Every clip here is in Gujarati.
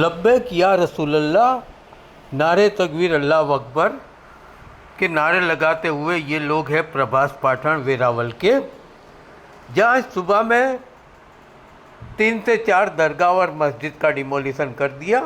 लब्बैक या रसूलल्लाह, नारे तकबीर अल्लाह अकबर, के नारे लगाते हुए ये लोग हैं प्रभास पाठन वेरावल के। जहाँ सुबह में तीन से चार दरगाह और मस्जिद का डिमोलिशन कर दिया,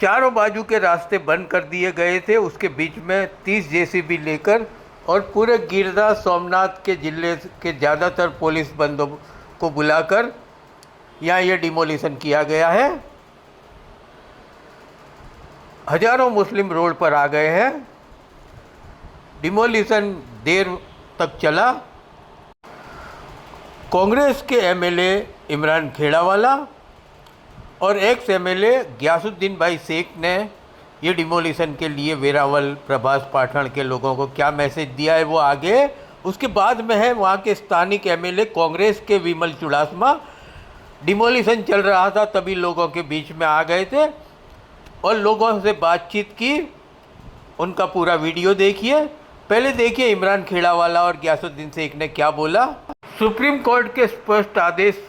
चारों बाजू के रास्ते बंद कर दिए गए थे। उसके बीच में तीस जेसीबी लेकर और पूरे गिरदा सोमनाथ के ज़िले के ज़्यादातर पुलिस बंदों को बुलाकर यहाँ ये डिमोलिशन किया गया है? हज़ारों मुस्लिम रोड पर आ गए हैं। डिमोलिशन देर तक चला। कांग्रेस के एमएलए इमरान खेड़ावाला और एक्स एमएलए गयासुद्दीन भाई शेख ने ये डिमोलिशन के लिए वेरावल, प्रभास पाठन के लोगों को क्या मैसेज दिया है वो आगे? उसके बाद में है वहाँ के स्थानिक एमएलए कांग्रेस के विमल चुड़ासमा डिमोलिशन चल रहा था तभी लोगों के बीच में आ गए थे और लोगों से बातचीत की उनका पूरा वीडियो देखिए। पहले देखिए इमरान खेड़ावाला और गयासुद्दीन शेख ने क्या बोला। सुप्रीम कोर्ट के स्पष्ट आदेश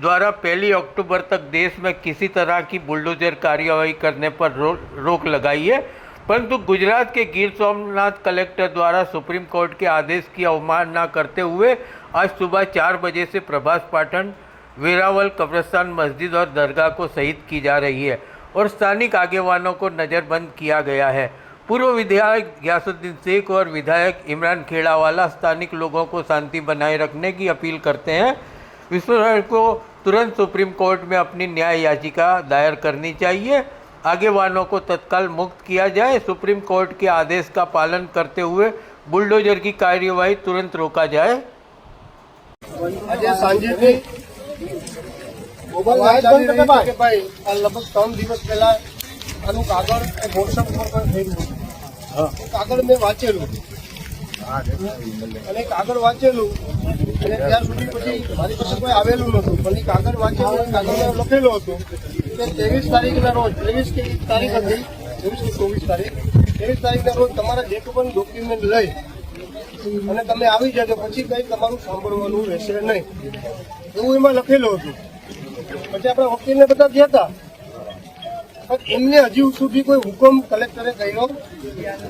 द्वारा पहली अक्टूबर तक देश में किसी तरह की बुलडोजर कार्यवाही करने पर रो, रोक लगाई है। परंतु गुजरात के गिर सोमनाथ कलेक्टर द्वारा सुप्रीम कोर्ट के आदेश की अवमानना करते हुए आज सुबह चार बजे से प्रभास पाठन वेरावल कब्रस्तान मस्जिद और दरगाह को शहीद की जा रही है और स्थानिक आगेवानों को नज़रबंद किया गया है। पूर्व विधायक यासुद्दीन शेख और विधायक इमरान खेड़ावाला स्थानिक लोगों को शांति बनाए रखने की अपील करते हैं। विश्वभर को तुरंत सुप्रीम कोर्ट में अपनी न्याय याचिका दायर करनी चाहिए। आगेवानों को तत्काल मुक्त किया जाए। सुप्रीम कोर्ट के आदेश का पालन करते हुए बुलडोजर की कार्यवाही तुरंत रोका जाए। अजय सांजी વાત ચાલી કે ભાઈ આ લગભગ ત્રણ દિવસ પહેલા આનું કાગળ એ વોટ્સઅપ ઉપર પણ થયેલું કાગળ મેં વાંચેલું. અને કાગળ વાંચેલું અને ત્યાં સુધી પછી મારી પાસે કોઈ આવેલું નહોતું. પણ કાગળ વાંચેલું કાગળ લખેલું હતું કે ત્રેવીસ તારીખના રોજ ત્રેવીસ કે તારીખ હતી ત્રેવીસ કે ચોવીસ તારીખ ત્રેવીસ તારીખના રોજ તમારા જે પણ ડોક્યુમેન્ટ લઈ અને તમે આવી જજો પછી કઈ તમારું સાંભળવાનું રહેશે નહીં. એવું એમાં લખેલું હતું. પછી આપણે વકીલને બધા ગયા હતા. પણ એમને હજી સુધી કોઈ હુકમ કલેક્ટરે કર્યો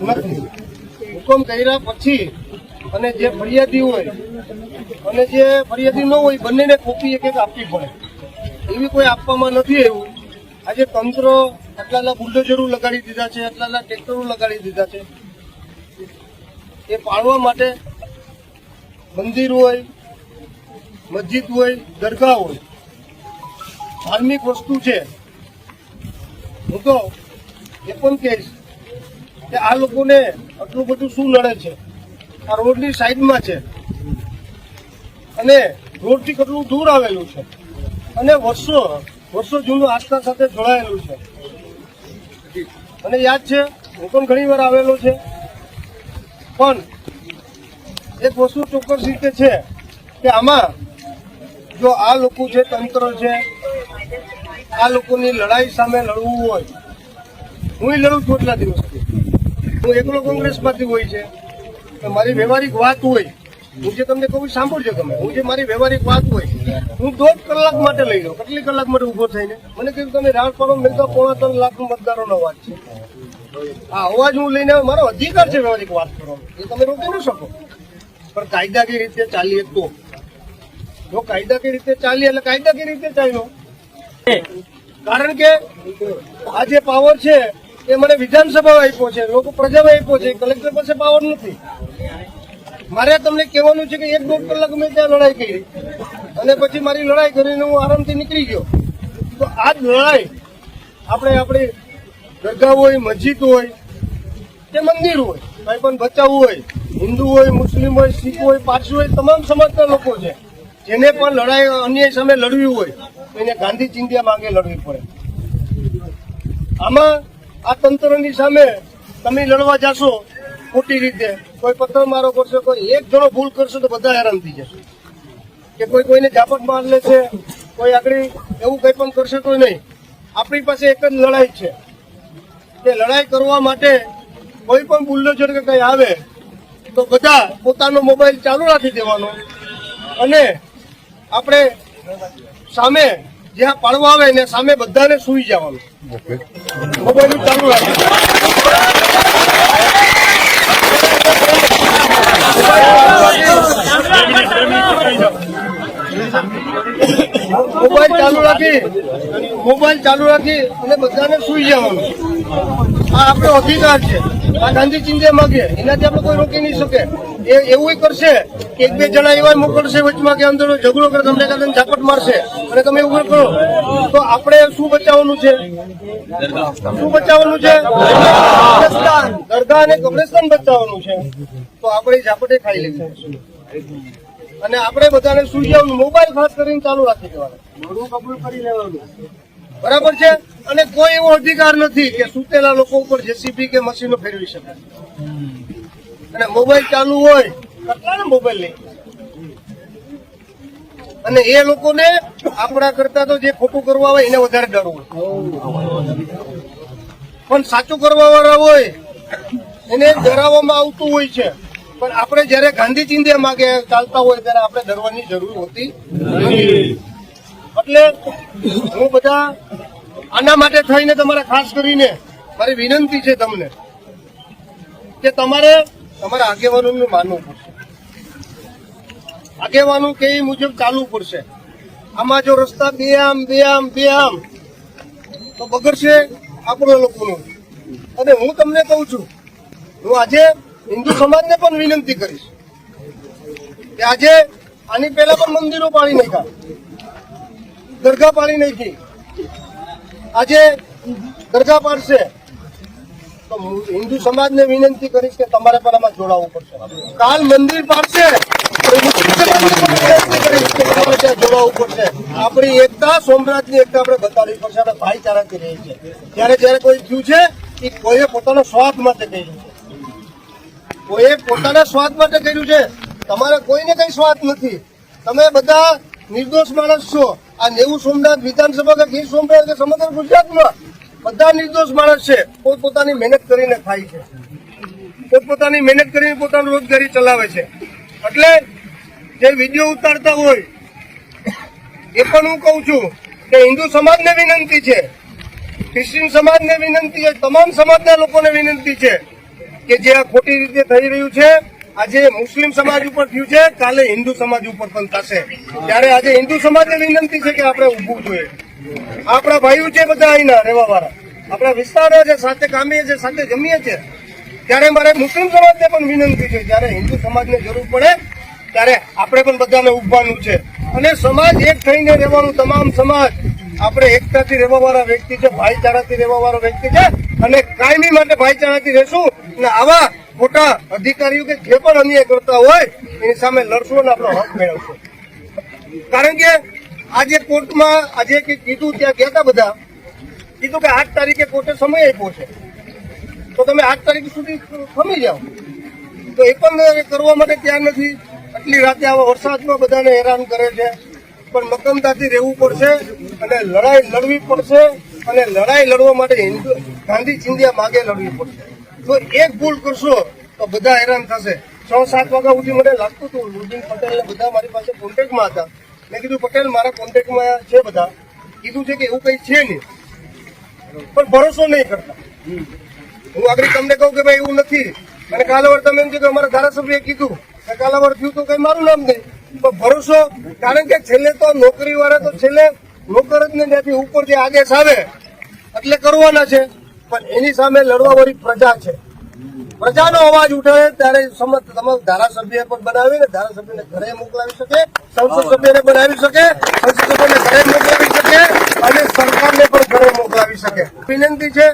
નથી. હુકમ કર્યા પછી અને જે ફરિયાદી હોય અને જે ફરિયાદી ન હોય, બંનેને કોપી એક એક આપવી પડે. એવી કોઈ આપવામાં નથી એવું આજે તંત્ર આટલાના બુલડોઝરો લગાડી દીધા છે, આટલાના ટ્રેક્ટરો લગાડી દીધા છે. એ પાળવા માટે મંદિર હોય, મસ્જિદ હોય, દરગાહ હોય ધાર્મિક વસ્તુ છે. હું તો એ પણ કહીશ કે આ લોકોને આટલું બધું શું નડે છે? આ રોડની સાઈડમાં છે. અને રોડથી કેટલું દૂર આવેલું છે. અને વર્ષો વર્ષો જૂનું આસ્થા સાથે જોડાયેલું છે. અને યાદ છે, હું પણ ઘણી વાર આવેલો છે. પણ એક વસ્તુ ચોક્કસ રીતે છે કે આમાં જો આ લોકો છે તંત્ર છે આ લોકોની લડાઈ સામે લડવું હોય. હું લડું છું એટલા દિવસથી. હું એકલો કોંગ્રેસમાંથી હોય છે. મારી વ્યવહારિક વાત હોય. હું જે તમને કહું સાંભળજો તમે. હું જે મારી વ્યવહારિક વાત હોય, હું દોઢ કલાક માટે લઈ લઉં. કેટલી કલાક માટે ઊભો થઈને? મને કીધું, તમે રાડ પાડો મેં તો પોણા ત્રણ લાખ મતદારોનો અવાજ છે. આ અવાજ હું લઈને મારો અધિકાર છે વ્યવહારિક વાત કરવાનો. એ તમે રોકી ન શકો. પણ કાયદાકીય રીતે ચાલીએ તો. જો કાયદાકીય રીતે ચાલીએ એટલે કાયદાકીય રીતે ચાલ્યો કારણ કે આ જે પાવર છે, એ મને વિધાનસભામાં આપ્યો છે, લોકો પ્રજામાં આપ્યો છે, કલેક્ટર પાસે પાવર નથી. મારે તમને કહેવાનું છે કે એક દોઢ કલાક મેં ત્યાં લડાઈ કરી. અને પછી મારી લડાઈ કરીને હું આરામથી નીકળી ગયો. તો આ જ લડાઈ આપણે આપણી દરગાહ હોય, મસ્જિદ હોય, કે મંદિર હોય, કઈ પણ બચાવવું હોય, હિન્દુ હોય, મુસ્લિમ હોય, શીખ હોય, પારસી હોય, તમામ સમાજના લોકો છે. જેને પણ લડાઈ અન્યાય સામે લડવી હોય તો એને ગાંધી ચિંધ્યા માંગે લડવી પડે. આમાં આ તંત્રની સામે તમે લડવા જાશો ખોટી રીતે, કોઈ પથ્થર મારો કરશે, કોઈ એક જણો ભૂલ કરશે તો બધા હેરાન થઈ જશે. કે કોઈ કોઈને ઝાપટ માર લે છે, કોઈ આગળ એવું કંઈ પણ કરશે તો નહીં. આપણી પાસે એક જ લડાઈ છે. કે લડાઈ કરવા માટે કોઈ પણ બુલ્ડોઝર કે કંઈ આવે, તો બધા પોતાનો મોબાઈલ ચાલુ રાખી દેવાનો. અને આપણે સામે જ્યાં પાડવા આવે ને સામે બધાને સુઈ જવાનું. મોબાઈલ ચાલુ રાખે. મોબાઈલ ચાલુ રાખી. મોબાઈલ ચાલુ રાખી અને બધાને સુઈ જવાનું. આ આપણો અધિકાર છે. આ ગાંધી ચિંધ્યા માગે. એનાથી આપણે કોઈ રોકી નહીં શકે. એ એવું કરશે કે એક બે જણા એવા મોકલશે વચમાં કે અંદર ઝઘડો કરે, તમને કાંઈ ઝાપટ મારશે. અને તમે એવું કરો. તો આપણે શું બચાવવાનું છે? શું બચાવવાનું છે? દરગાહ અને કબ્રસ્તાન બચાવવાનું છે? તો આપણે ઝાપટે ખાઈ લઈશું અને આપણે બધાને સૂર્યાનું મોબાઈલ ખાસ કરીને ચાલુ રાખી દેવાનું. મોડું કબૂલ કરી લેવાનું. બરાબર છે? અને કોઈ એવો અધિકાર નથી કે સુતેલા લોકો ઉપર જેસીબી કે મશીનો ફેરવી શકે. અને મોબાઈલ ચાલુ હોય કેટલાને મોબાઈલ નહીં અને એ લોકોને આપણા કરતા તો જે ખોટું કરવા હોય એને વધારે ડર હોય. પણ સાચું કરવા વાળા હોય એને ડરાવવામાં આવતું હોય છે. પણ આપણે જયારે ગાંધી ચિંધ્યા માગે, ચાલતા હોય ત્યારે આપણે ડરવાની જરૂર હોતી એટલે હું બધા આના માટે થઈને તમારે ખાસ કરીને મારી વિનંતી છે તમને કે તમારે તમારા આગેવાનોનું માનવું પડશે. આગેવાનો કે મુજબ ચાલવું પડશે. આમાં જો રસ્તા બે આમ બે આમ બે આમ, તો બગડશે આપણા લોકોનું. અને હું તમને કહું છું, હું આજે હિન્દુ સમાજને પણ વિનંતી કરીશ કે આજે આની પહેલા પણ મંદિરો પાડી નાખ્યા. દરગાહ પાડી નાખી. આજે દરગાહ પાડશે. તો હિન્દુ સમાજને વિનંતી કરીશ કે તમારે પણ આમાં જોડાવવું પડશે. કાલ મંદિર પાડશે. જોડાવવું પડશે. આપણી એકતા સોમનાથની એકતા આપણે બતાવવી પડશે. આપણે ભાઈચારાથી રહી છે જ્યારે જ્યારે કોઈ થયું છે, એ કોઈએ પોતાના સ્વાર્થ માટે કર્યું છે કોઈએ પોતાના સ્વાદ માટે કર્યું છે. તમારે કોઈને કઈ સ્વાદ નથી. તમે બધા નિર્દોષ માણસ છો. આ નેવું સોમનાથ વિધાનસભા કે ગીર સોમનાથ કે સમગ્ર ગુજરાતમાં બધા નિર્દોષ માણસ છે. પોતપોતાની મહેનત કરીને ખાય છે. પોતપોતાની મહેનત કરીને પોતાની રોજગારી ચલાવે છે. એટલે જે વીડિયો ઉતારતા હોય, એ પણ હું કહું છું કે હિન્દુ સમાજને વિનંતી છે. ક્રિશ્ચિયન સમાજને વિનંતી છે. તમામ સમાજના લોકોને વિનંતી છે. કે જે આ ખોટી રીતે થઈ રહ્યું છે, આજે મુસ્લિમ સમાજ ઉપર થયું છે, કાલે હિન્દુ સમાજ ઉપર પણ થશે. ત્યારે આજે હિન્દુ સમાજને વિનંતી છે કે આપણે ઊભું જોઈએ. આપણા ભાઈઓ છે બધા અહીંના રહેવા વાળા આપણા વિસ્તારો છે, સાથે કામીએ છે, સાથે જમીએ છે. ત્યારે મારે મુસ્લિમ સમાજને પણ વિનંતી છે, જ્યારે હિન્દુ સમાજને જરૂર પડે, ત્યારે આપણે પણ બધાને ઉભવાનું છે. અને સમાજ એક થઈને રહેવાનું તમામ સમાજ. આપણે એકતાથી રહેવા વાળા વ્યક્તિ છે, ભાઈચારાથી રહેવા વાળો વ્યક્તિ છે અને કાયમી માટે ભાઈચારાથી રહેશું. અને આવા મોટા અધિકારીઓ કે જે પણ અન્યાય કરતા હોય, એની સામે લડશું અને આપણો હક મેળવશું. કારણ કે આજે કોર્ટમાં, આજે કે કીધું ત્યાં ગયા હતા બધા, કીધું કે આઠ તારીખે કોર્ટે સમય આપ્યો છે. તો તમે આઠ તારીખ સુધી ખમી જાઓ. તો એ પણ કરવા માટે ત્યાં નથી. આટલી રાતે આવા વરસાદમાં બધાને હેરાન કરે છે. પણ મક્કમતાથી રહેવું પડશે અને લડાઈ લડવી પડશે. અને લડાઈ લડવા માટે હિન્દુ ગાંધી ચિંધિયા માગે લડવી પડશે. જો એક ભૂલ કરશો, તો બધા હેરાન થશે. છ સાત વાગ્યા સુધી મને લાગતું હતું લુબીન પટેલ બધા મારી પાસે કોન્ટેક્ટમાં હતા. મેં કીધું, પટેલ, મારા કોન્ટેક્ટમાં છે બધા. કીધું છે કે એવું કંઈ છે નહીં. પણ ભરોસો નહીં કરતા. હું આગળ તમને કહું કે ભાઈ, એવું નથી. અને કાલાવડ તમે એમ કીધું અમારા ધારાસભ્યએ કીધું કે કાલાવડ થયું તો કઈ મારું નામ નહીં. પણ ભરોસો, કારણ કે છેલ્લે તો નોકરી વાળા તો છેલ્લે નોકર જ ને ત્યાંથી ઉપર જે આદેશ આવે, એટલે કરવાના છે. પણ એની સામે લડવા વાળી પ્રજા છે. પ્રજાનો અવાજ ઉઠાવે ત્યારે તમામ ધારાસભ્ય પણ બનાવીને ધારાસભ્યને ઘરે મોકલાવી શકે, સંસદ સભ્યને બનાવી શકે, સંસદ સભ્યને ઘરે મોકલાવી શકે અને સરકારને પણ ઘરે મોકલાવી શકે. વિનંતી છે,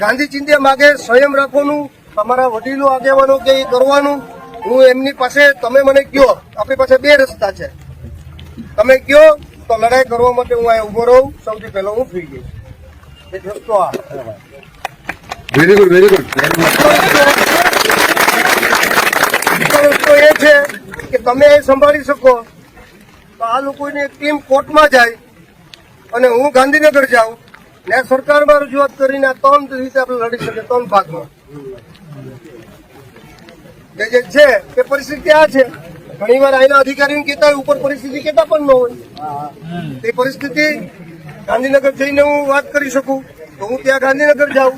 ગાંધી ચિંધ્યા માગે સંયમ રાખવાનું તમારા વડીલો આગેવાનો કે એ કરવાનું. હું એમની પાસે, તમે મને કયો, આપણી પાસે બે રસ્તા છે. તમે કયો તો લડાઈ કરવા માટે હું અહીંયા ઊભો રહું. સૌથી પહેલો હું થઈ ગઈ એક રસ્તો આ. વેરી ગુડ વેરી ગુડ રસ્તો એ છે કે તમે એ સંભાળી શકો. તો આ લોકોની ટીમ કોર્ટમાં જાય અને હું ગાંધીનગર જાઉં. ને સરકારમાં રજૂઆત કરીને આ ત્રણ રીતે આપણે લડી શકીએ ત્રણ ભાગમાં. જે છે તે પરિસ્થિતિ આ છે ઘણી વાર આઈના અધિકારીને કહેતા હોય ઉપર પરિસ્થિતિ કહેતા પણ ન હોય. તે પરિસ્થિતિ ગાંધીનગર જઈને હું વાત કરી શકું તો હું ત્યાં ગાંધીનગર જાઉં.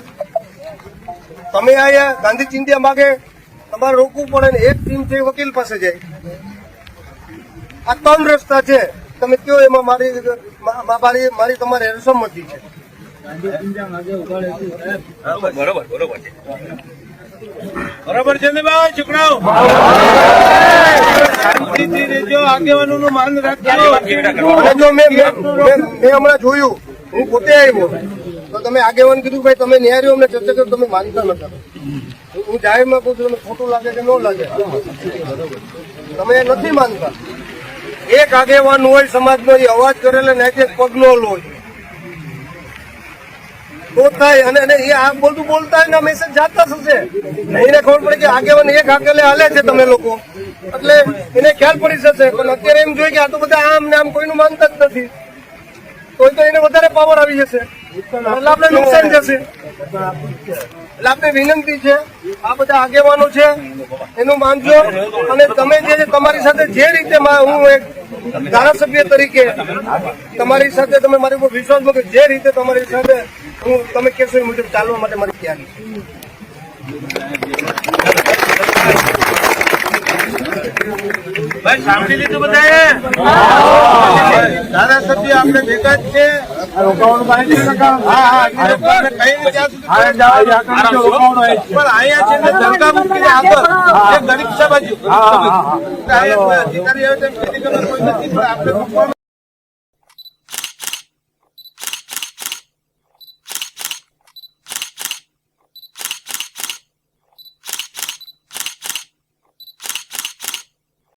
તમે અહીંયા ગાંધી ચિંતા માગે તમારે રોકવું પડે ને એક ટીમ છે વકીલ પાસે જાય. આ ત્રણ રસ્તા છે. તમે કયો એમાં મારી મારી મારી તમારે સંમતિ છે. બરોબર છે. ને ભાઈ છોકરાઓ? શાંતિથી રહેજો આગેવાનોનું મેં હમણાં જોયું. હું પોતે આવ્યો. તો તમે આગેવાન કીધું ભાઈ તમે નિહાર્યો અમને ચર્ચા કરો, તમે માનતા નતા. હું- જાહેરમાં કહું છું, તમને ખોટું લાગે કે ન લાગે. તમે નથી માનતા. એક આગેવાન હોય સમાજનો એ અવાજ કરેલો નાખે પગ ન લો તો થાય. અને એ આ બોલતું બોલતા એના મેસેજ જાતા થશે. એને ખબર પડે કે આગેવાન એક હાકલે હાલે છે તમે લોકો. એટલે એને ખ્યાલ પડી જશે. પણ અત્યારે એમ જોઈએ કે આ તો બધા આમ ને આમ કોઈનું માનતા જ નથી. કોઈ તો એને વધારે પાવર આવી જશે. એટલે આપણે નુકસાન જશે. એટલે આપણે વિનંતી છે, આ બધા આગેવાનો છે, એનું માનજો. અને તમે જે તમારી સાથે જે રીતે હું એક ધારાસભ્ય તરીકે તમારી સાથે તમે મારી ઉપર વિશ્વાસ મૂકો જે રીતે તમારી સાથે હું તમે કહેશો એ મુજબ ચાલવા માટે મારી તૈયારી ભાઈ સાંભળી લીધું બધાએ? ધારાસભ્ય આપણે ભેગા જ છે. સુધી પણ અહીંયા છે ને ધંધા મૂકીને આગળ ગરીબ સમાજ અહીંયા અધિકારી આવે આપણે